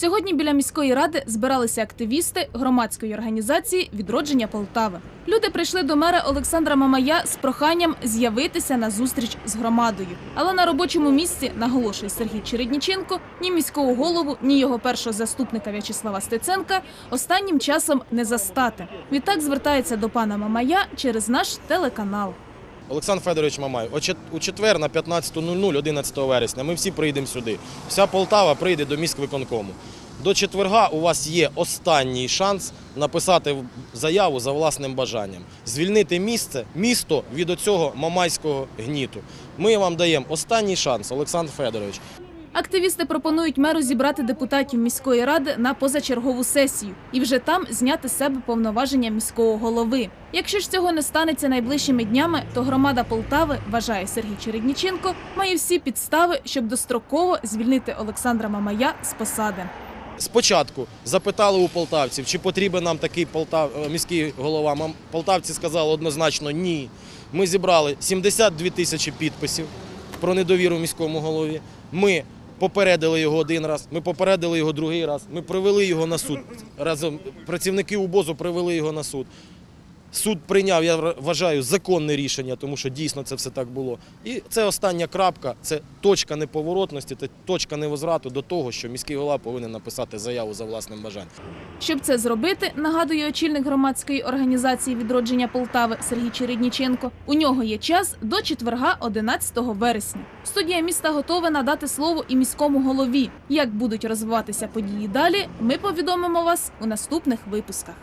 Сьогодні біля міської ради збиралися активісти громадської організації Відродження Полтави. Люди прийшли до мера Олександра Мамая з проханням з'явитися на зустріч з громадою. Але на робочому місці, наголошує Сергій Чередніченко, ні міського голову, ні його першого заступника В'ячеслава Стеценка останнім часом не застати. Відтак звертається до пана Мамая через наш телеканал. Олександр Федорович Мамай, у четвер на 15.00, 11 вересня, ми всі прийдемо сюди. Вся Полтава прийде до міськвиконкому. До четверга у вас є останній шанс написати заяву за власним бажанням, звільнити місце, місто від оцього мамайського гніту. Ми вам даємо останній шанс, Олександр Федорович. Активісти пропонують меру зібрати депутатів міської ради на позачергову сесію і вже там зняти з себе повноваження міського голови. Якщо ж цього не станеться найближчими днями, то громада Полтави, вважає Сергій Чередніченко, має всі підстави, щоб достроково звільнити Олександра Мамая з посади. Спочатку запитали у полтавців, чи потрібен нам такий полтав... е, міський голова. Полтавці сказали однозначно ні. Ми зібрали 72 тисячі підписів про недовіру міському голові. Ми попередили його один раз, ми попередили його другий раз, ми привели його на суд. Разом працівники УБОЗу привели його на суд. Суд прийняв, я вважаю, законне рішення, тому що дійсно це все так було. І це остання крапка, це точка неповоротності, це точка невозврату до того, що міський голова повинен написати заяву за власним бажанням. Щоб це зробити, нагадує очільник громадської організації відродження Полтави Сергій Чередніченко. У нього є час до четверга, 11 вересня. Студія міста готова надати слово і міському голові. Як будуть розвиватися події далі, ми повідомимо вас у наступних випусках.